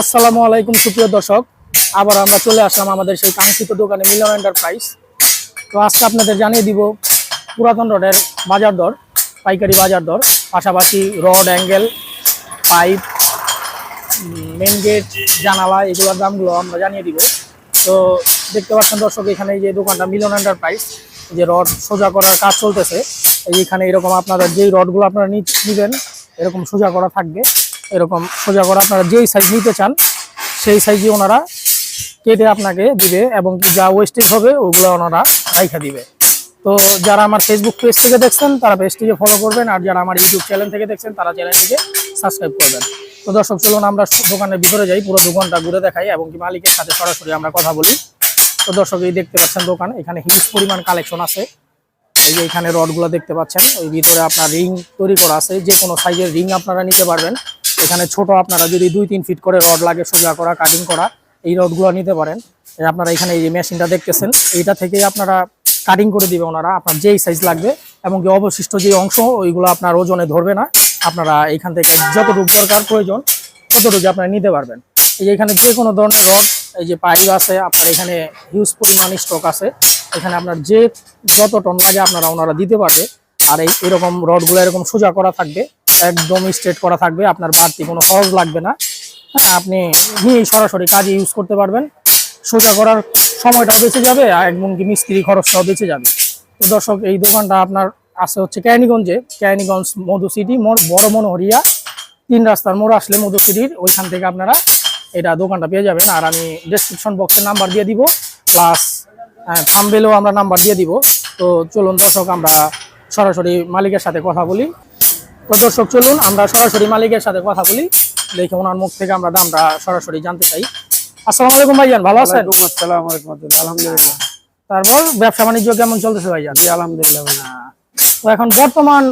আসসালামু আলাইকুম, সুপ্রিয় দর্শক। আবার আমরা চলে আসলাম আমাদের সেই কাঙ্ক্ষিত দোকানে মিলন এন্টারপ্রাইজ তো আজকে আপনাদের জানিয়ে দিব পুরাতন রডের বাজার দর, পাইকারি বাজার দর, পাশাপাশি rod, angle, pipe main gate জানালা, এগুলোর দামগুলো আমরা জানিয়ে দিব। তো দেখতে পাচ্ছেন দর্শক, এখানে যে দোকানটা মিলন এন্টারপ্রাইজ যে রড সোজা করার কাজ চলতেছে। এই এখানে এরকম আপনারা যেই রডগুলো আপনারা নিবেন, এরকম সোজা করা থাকবে। এরকম সোজা করে আপনারা যেই সাইজ নিতে চান, সেই সাইজে ওনারা কেটে আপনাকে দিবে এবং যা ওয়েস্টেজ হবে ওগুলো ওনারা রাইখা দিবে। তো যারা আমার ফেসবুক পেজ থেকে দেখছেন, তারা পেজটিকে ফলো করবেন আর যারা আমার ইউটিউব চ্যানেল থেকে দেখছেন, তারা চ্যানেলটিকে সাবস্ক্রাইব করবেন। তো দর্শক, চলুন আমরা দোকানের ভিতরে যাই, পুরো দোকানটা ঘুরে দেখাই এবং কি মালিকের সাথে সরাসরি আমরা কথা বলি। তো দর্শক, এই দেখতে পাচ্ছেন দোকান, এখানে হিউজ পরিমাণ কালেকশন আছে। এই যে এখানে রডগুলো দেখতে পাচ্ছেন, ওই ভিতরে আপনার রিং তৈরি করা আছে যে কোনো সাইজের রিং আপনারা নিতে পারবেন। এখানে ছোট আপনারা যদি দুই, তিন ফিট করে রড লাগে সোজা করা কাটিং করা, এই রডগুলো নিতে পারেন। আপনারা এখানে এই যে মেশিনটা দেখতেছেন, এইটা থেকেই আপনারা কাটিং করে দিবে ওনারা, আপনার যেই সাইজ লাগবে, এবং অবশিষ্ট যে অংশ, ওইগুলো আপনার ওজনে ধরবে না। আপনারা এখান থেকে যতটুকু দরকার প্রয়োজন, ততটুকু আপনারা নিতে পারবেন। এই যে এখানে যে কোনো ধরনের রড এই যে পাইপ আছে, আপনার এখানে হিউজ পরিমাণ স্টক আছে। এখানে আপনার যে যত টন লাগে আপনারা ওনারা দিতে পারবে। আর এই এরকম রডগুলো এরকম সোজা করা থাকবে। একদম স্ট্রেট করা থাকবে, আপনার বাড়তি কোনো খরচ লাগবে না। হ্যাঁ আপনি নিয়েই সরাসরি কাজে ইউজ করতে পারবেন। সোজা করার সময়টাও বেঁচে যাবে আর এমনকি মিস্ত্রি খরচটাও বেঁচে যাবে। তো দর্শক, এই দোকানটা আপনার আছে হচ্ছে ক্যানিগঞ্জে ক্যানিগঞ্জ মধু সিটি মোড় বড় মনোহরিয়া। তিন রাস্তার মোড় আসলে মধু সিটির ওইখান থেকে আপনারা এটা দোকানটা পেয়ে যাবেন। আর আমি ডেসক্রিপশন বক্সে নাম্বার দিয়ে দিব প্লাস থামবেলেও আমরা নাম্বার দিয়ে দিব। তো চলুন দর্শক, আমরা সরাসরি মালিকের সাথে কথা বলি। তো দর্শক চলুন আমরা সরাসরি মালিকের সাথে কথা বলি। দেখে ওনার মুখ থেকে আমরা দামটা সরাসরি জানতে চাই। আসসালামু আলাইকুম ভাইজান ভালো আছেন? আসসালাম আলহামদুলিল্লাহ। তারপর ব্যবসা বাণিজ্য কেমন চলতেছে ভাইজান? আলহামদুলিল্লাহ তো এখন বর্তমান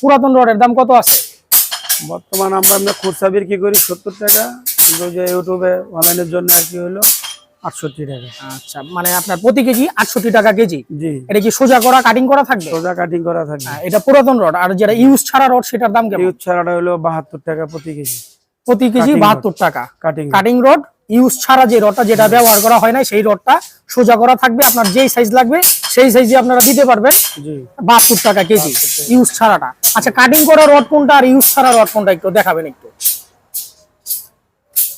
পুরাতন রডের দাম কত আছে? বর্তমান আমরা আমরা খুচরা বিক্রি করি সত্তর টাকা। যে ইউটিউবে অনলাইনের জন্য আর কি হলো আটষট্টি টাকা। আচ্ছা মানে আপনার প্রতি কেজি আটষট্টি টাকা কেজি? জি। এটা কি সোজা করা কাটিং করা থাকবে? সোজা কাটিং করা থাকে হ্যাঁ, এটা পুরাতন রড আর যেটা ইউজ ছাড়া রড সেটার দাম কেমন? ইউজ ছাড়াটা হলো বাহাত্তর টাকা প্রতি কেজি। প্রতি কেজি বাহাত্তর টাকা। কাটিং কাটিং রড ইউজ ছাড়া যে রডটা যেটা ব্যবহার করা হয় না সেই রডটা সোজা করা থাকবে। আপনার যেই সাইজ লাগবে সেই সাইজে আপনারা দিতে পারবেন। বাহাত্তর টাকা কেজি ইউজ ছাড়াটা। আচ্ছা কাটিং করা রড কোনটা আর ইউজ ছাড়া রড কোনটা একটু দেখাবেন একটু।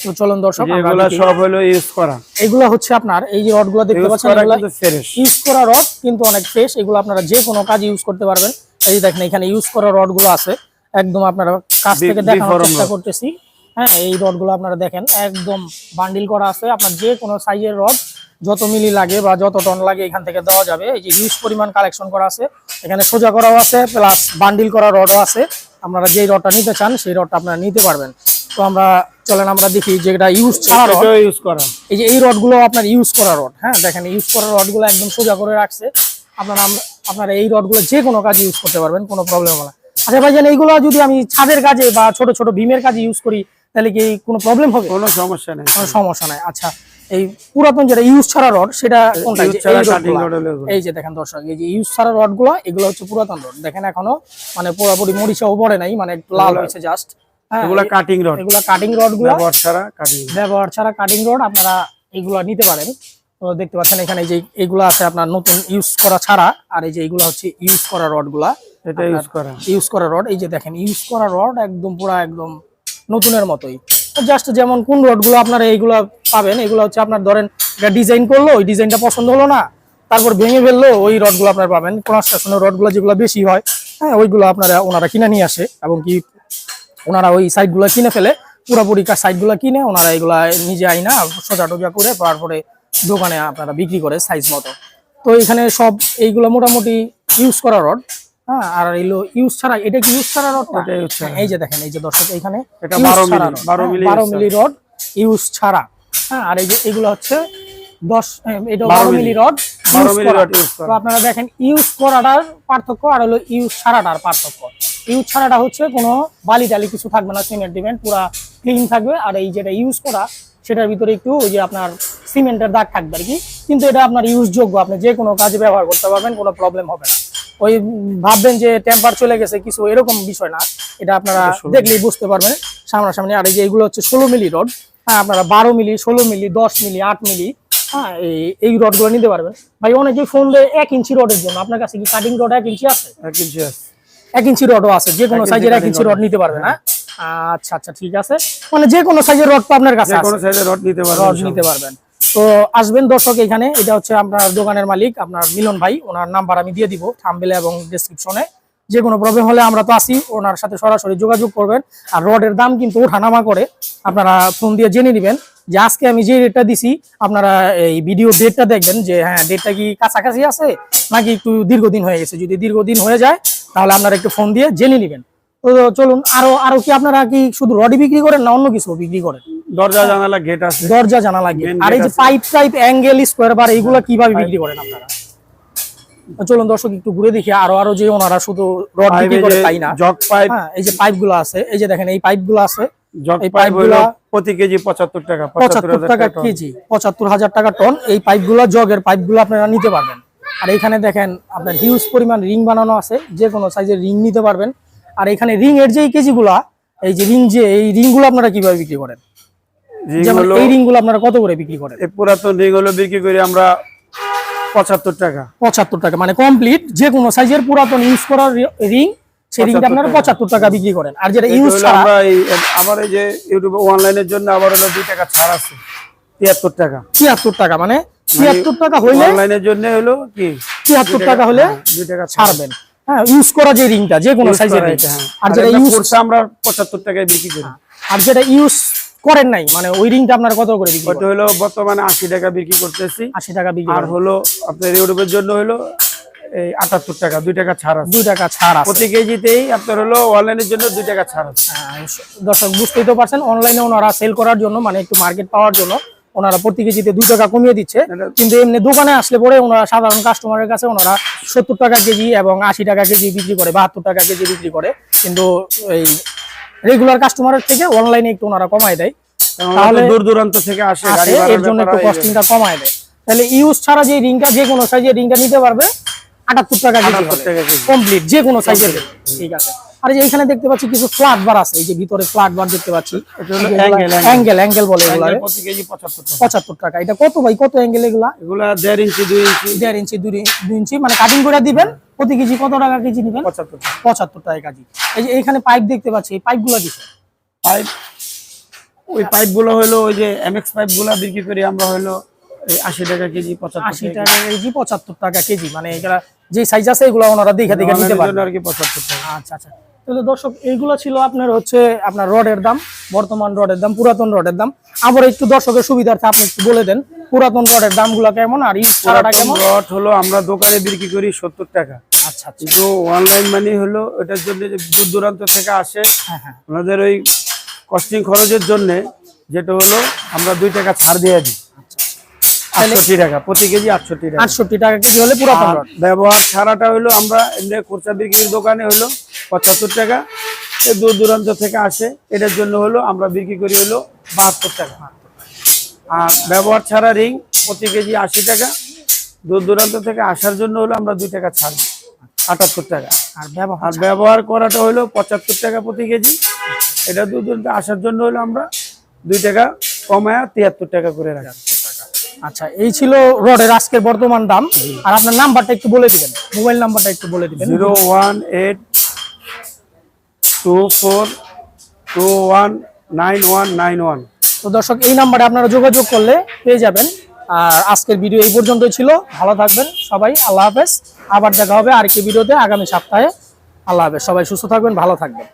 তো চলুন দর্শক দেখি। সব হলো ইউজ করা। এগুলো হচ্ছে আপনার এই যে রডগুলো দেখতে পাচ্ছেন এগুলা ইউজ করা রড কিন্তু অনেক ফ্রেশ এগুলো আপনারা যে কোনো কাজে ইউজ করতে পারবেন। এই দেখেন এখানে ইউজ করা রডগুলো আছে। একদম আপনারা কাছ থেকে দেখানোর চেষ্টা করতেছি। হ্যাঁ এই রডগুলো আপনারা দেখেন একদম বান্ডিল করা আছে। আপনার যে কোনো সাইজের রড যত মিলি লাগে বা যত টন লাগে এখান থেকে দেওয়া যাবে। এই যে হিউজ পরিমাণ কালেকশন করা আছে। এখানে সোজা করাও আছে প্লাস বান্ডিল করা রডও আছে। আপনারা যেই রডটা নিতে চান সেই রডটা আপনারা নিতে পারবেন। তো আমরা চলেন আমরা দেখি যেটা ইউজ ছাড়া রড ইউজ করা। এই যে এই রডগুলো আপনার ইউজ করা রড হ্যাঁ? দেখেন ইউজ করা রডগুলো একদম সোজা করে রাখছে। আপনারা আপনারা এই রডগুলো যে কোনো কাজে ইউজ করতে পারবেন কোনো প্রবলেম হবে না। আচ্ছা ভাইজান এইগুলো যদি আমি ছাদের কাজে বা ছোট ছোট ভীমের কাজে ইউজ করি তাহলে কি কোনো প্রবলেম হবে? কোনো সমস্যা নেই। কোনো সমস্যা নাই। আচ্ছা এই পুরাতন যেটা ইউজ ছাড়া রড সেটা কোনটা? এই যে। রড দেখেন দর্শক এই যে ইউজ ছাড়া রডগুলো এগুলো হচ্ছে পুরাতন রড দেখেন এখনও মানে পুরোপুরি মরিচাও পড়ে নাই মানে একটু লাল হয়েছে জাস্ট এগুলো কাটিং রড এগুলো কাটিং রডগুলো ব্যবহার ছাড়া কাটিং ব্যবহার ছাড়া কাটিং রড আপনারা নিতে পারেন। তো দেখতে পাচ্ছেন এখানে যে আছে আপনার নতুন ইউজ করা ছাড়া আর এই যে এইগুলো হচ্ছে ইউজ করা রডগুলা এটা ইউজ করা। ইউজ করা রড এই যে দেখেন ইউজ করা রড একদম পুরা একদম নতুনের মতোই। জাস্ট যেমন কোন রডগুলো আপনারা এইগুলো পাবেন এগুলো হচ্ছে আপনার ধরেন এটা ডিজাইন করল ওই ডিজাইনটা পছন্দ হলো না তারপর ভেঙে ফেলল ওই রডগুলো আপনার পাবেন। কনস্ট্রাকশনের রডগুলো যেগুলো বেশি হয় হ্যাঁ ওইগুলো আপনারা ওনারা কিনে নিয়ে আসে এবং কি ওনারা ওই সাইডগুলো কিনে ফেলে পুরোপুরি সাইডগুলো কিনে ওনারা এগুলা নিজে আইনা সোজা টোজা করে তারপরে দোকানে আপনারা বিক্রি করে সাইজ মতো। তো এখানে সব এইগুলো মোটামুটি ইউজ করা রড হ্যাঁ আর এগুলো ইউজ ছাড়া এটা কি ইউজ ছাড়া রড এই যে দেখেন এই যে দর্শক এখানে এটা use 12 ছাড়া milli, rod, 12 milli 12 use rod use ছাড়া হ্যাঁ আর এই যে এগুলো হচ্ছে দশ এটা বারো milli. Rod 12 milli rod use করা। তো আপনারা দেখেন ইউজ করাটার পার্থক্য আর হলো ইউজ ছাড়াটার পার্থক্য। ইউজ ছাড়াটা হচ্ছে কোনো বালি টালি কিছু থাকবে না সিমেন্ট টিমেন্ট পুরা ক্লিন থাকবে। আর এই যেটা ইউজ করা সেটার ভিতরে একটু ওই যে আপনার সিমেন্টের দাগ থাকবে আর কি। কিন্তু এটা আপনার ইউজ যোগ্য আপনি যে কোনো কাজে ব্যবহার করতে পারবেন কোনো প্রবলেম হবে না। ওই ভাববেন যে টেম্পার চলে গেছে কিছু এরকম বিষয় না। এটা আপনারা দেখলেই বুঝতে পারবেন। সামনাসামনি আর এই যে এগুলো হচ্ছে ষোলো মিলি রড। হ্যাঁ আপনারা বারো মিলি ষোলো মিলি দশ মিলি আট মিলি হ্যাঁ এই এই রডগুলো নিতে পারবেন। ভাই অনেকেই ফোন দেয় এক ইঞ্চি রডের জন্য। আপনার কাছে কি কাটিং রড এক ইঞ্চি আছে? এক ইঞ্চি আছে। এক ইঞ্চি রডও আছে যে কোনো সাইজের এক ইঞ্চি রড নিতে পারবেন হ্যাঁ। আচ্ছা আচ্ছা ঠিক আছে। মানে যে কোনো সাইজের রড তো আপনার কাছে আছে। কোনো সাইজের রড নিতে রড পারবেন নিতে পারবেন। তো আসবেন দর্শক এখানে এটা হচ্ছে আপনার দোকানের মালিক আপনার মিলন ভাই ওনার নাম্বার আমি দিয়ে দিব থাম্বেলে এবং ডেসক্রিপশনে যে কোনো প্রবলেম হলে আমরা তো আসি ওনার সাথে সরাসরি যোগাযোগ করবেন। আর রডের দাম কিন্তু ওঠানামা করে আপনারা ফোন দিয়ে জেনে নেবেন যে আজকে আমি যে রেটটা দিছি আপনারা এই ভিডিও ডেটটা দেখবেন যে হ্যাঁ ডেটটা কি কাছাকাছি আছে নাকি একটু দীর্ঘদিন হয়ে গেছে? যদি দীর্ঘদিন হয়ে যায় তাহলে আপনারা একটু ফোন দিয়ে জেনে নেবেন। তো চলুন আরও আরও কি আপনারা কি শুধু রডই বিক্রি করেন না অন্য কিছু বিক্রি করেন? দরজা জানালা গেট আছে। দরজা জানা লাগে Main আর এই যে pipe type angle square bar এইগুলো কীভাবে বিক্রি করেন আপনারা? চলুন দর্শক একটু ঘুরে দেখি। আরও আরও যে ওনারা শুধু রড বিক্রি করে তাই না? জগ পাইপ হ্যাঁ এই যে পাইপগুলো আছে এই যে দেখেন এই পাইপগুলো আছে। জগ এই পাইপগুলা- প্রতি কেজি পঁচাত্তর টাকা পঁচাত্তর টাকা কেজি পঁচাত্তর হাজার টাকা টন এই পাইপগুলো জগের পাইপগুলো আপনারা নিতে পারবেন। আর এখানে দেখেন আপনার হিউজ পরিমাণ রিং বানানো আছে যে কোনো সাইজের রিং নিতে পারবেন। আর এখানে রিং এর যে কেজি গুলা এই যে রিং যে এই রিংগুলো আপনারা কীভাবে বিক্রি করেন? যেমন এই রিংগুলো আপনারা কত করে বিক্রি করেন? এই পুরাতন রিং হলো বিক্রি করি আমরা পঁচাত্তর টাকা। পঁচাত্তর টাকা মানে কমপ্লিট যে কোনো সাইজের পুরাতন ইউজ করার রিং সেই রিংটা আপনারা পঁচাত্তর টাকা বিক্রি করেন। আর যেটা ইউজ আমরা এই যে ইউটিউবে অনলাইনের জন্য আবার হলো দুই টাকা ছাড় আছে তিয়াত্তর টাকা। ছিয়াত্তর টাকা মানে ছিয়াত্তর টাকা হইলে অনলাইনের জন্য হলো কি? ছিয়াত্তর টাকা হলে হ্যাঁ, দুই টাকা ছাড়বেন। হ্যাঁ ইউজ করা যে রিংটা যে কোনো সাইজের হ্যাঁ। আর যেটা ইউজ কোর্সে আমরা পঁচাত্তর টাকায় বিক্রি করি। আর যেটা ইউজ করেন নাই মানে ওই রিংটা আপনারা কত করে বিক্রি ওটা হলো বর্তমানে আশি টাকা বিক্রি করতেছি। আশি টাকা বিক্রি আর হলো আপনার ইউটিউবের জন্য হলো এই আটাত্তর টাকা দুই টাকা ছাড় আছে। দুই টাকা ছাড় আছে। প্রতি কেজিতেই আপনার হলো অনলাইনের জন্য দুই টাকা ছাড় আছে। হ্যাঁ, দর্শক বুঝতেই তো পারছেন অনলাইনে ওনারা সেল করার জন্য মানে একটু মার্কেট পাওয়ার জন্য ওনারা প্রতি কেজিতে দুই টাকা কমিয়ে দিচ্ছে। কিন্তু এমনি দোকানে আসলে পরে ওনারা সাধারণ কাস্টমারের কাছে ওনারা সত্তর টাকা কেজি এবং আশি টাকা কেজি বিক্রি করে বাহাত্তর টাকা কেজি বিক্রি করে। কিন্তু এই রেগুলার কাস্টমারের থেকে অনলাইনে একটু ওনারা কমায় দেয়। তাহলে দূর দূরান্ত থেকে আসে এর জন্য একটু কস্টিংটা কমায় দেয়। তাহলে ইউজ ছাড়া যে রিংটা যে কোনো সাইজের রিংটা নিতে পারবে আটাত্তর টাকা কেজি 78 টাকা কেজি। কমপ্লিট যে কোনো সাইজের ঠিক আছে। আর যে এখানে দেখতে পাচ্ছি কিছু ফ্ল্যাট বার আছে এই যে ভিতরে ফ্ল্যাট বার দেখতে পাচ্ছি। এটা। অ্যাঙ্গেল অ্যাঙ্গেল বলে এগুলা অ্যাঙ্গেল প্রতি কেজি পঁচাত্তর টাকা। পঁচাত্তর টাকা। এটা কত ভাই? কত অ্যাঙ্গেল এগুলা? এগুলা দেড় ইঞ্চি দুই ইঞ্চি। দেড় ইঞ্চি দুই দুই ইঞ্চি। মানে কাটিং করে দিবেন প্রতি কেজি কত টাকা কেজি নিবেন? পঁচাত্তর টাকা। পঁচাত্তর টাকা কেজি। এই যে এখানে পাইপ দেখতে পাচ্ছি এই পাইপগুলো দিচ্ছে পাইপ ওই পাইপগুলো হলো ওই যে এমএক্স পাইপগুলা বিক্রি করি আমরা হলো এই আশি টাকা কেজি পঁচাত্তর আশি টাকা টাকা কেজি পঁচাত্তর টাকা কেজি। মানে এগুলা যে সাইজ আছে এগুলো ওনারা দেখে দেখে নিতে আর কি পঁচাত্তর টাকা। আচ্ছা আচ্ছা। তাহলে দর্শক এইগুলো ছিল আপনার হচ্ছে আপনার রডের দাম বর্তমান রডের দাম পুরাতন রডের দাম। আবার একটু দর্শকের সুবিধার্থে আপনি একটু বলে দেন পুরাতন রডের দামগুলো কেমন আর কেমন? রড হলো আমরা দোকানে বিক্রি করি সত্তর টাকা। আচ্ছা আচ্ছা। কিন্তু অনলাইন মানি হলো এটার জন্য যে দূর দূরান্ত থেকে আসে হ্যাঁ হ্যাঁ। ওনাদের ওই কস্টিং খরচের জন্য যেটা হলো আমরা দুই টাকা ছাড় দিয়ে দিই। আটষট্টি টাকা প্রতি কেজি আটষট্টি টাকা। আটষট্টি টাকা কেজি হলে আর ব্যবহার ছাড়াটা হলো আমরা খুচরা বিক্রির দোকানে হলো পঁচাত্তর টাকা। দূর দূরান্ত থেকে আসে এটার জন্য হলো আমরা বিক্রি করি হলো বাহাত্তর টাকা। আর ব্যবহার ছাড়া রিং প্রতি কেজি আশি টাকা। দূর দূরান্ত থেকে আসার জন্য হলো আমরা দুই টাকা ছাড় আটাত্তর টাকা। আর ব্যবহার ব্যবহার করাটা হলো পঁচাত্তর টাকা প্রতি কেজি। এটা দূর দূরান্ত আসার জন্য হলো আমরা দুই টাকা কমায়া তিয়াত্তর টাকা করে রাখি। আচ্ছা এই ছিল রডের আজকের বর্তমান দাম। আর আপনার নাম্বারটা একটু বলে দিবেন। মোবাইল নাম্বারটা একটু বলে দিবেন। Zero one eight two four two one nine one nine one. তো দর্শক এই নাম্বারে আপনারা যোগাযোগ করলে পেয়ে যাবেন। আর আজকের ভিডিও এই পর্যন্তই ছিল। ভালো থাকবেন সবাই। আল্লাহ হাফেজ। আবার দেখা হবে আরেকটি ভিডিওতে আগামী সপ্তাহে। আল্লাহ হাফেজ। সবাই সুস্থ থাকবেন ভালো থাকবেন।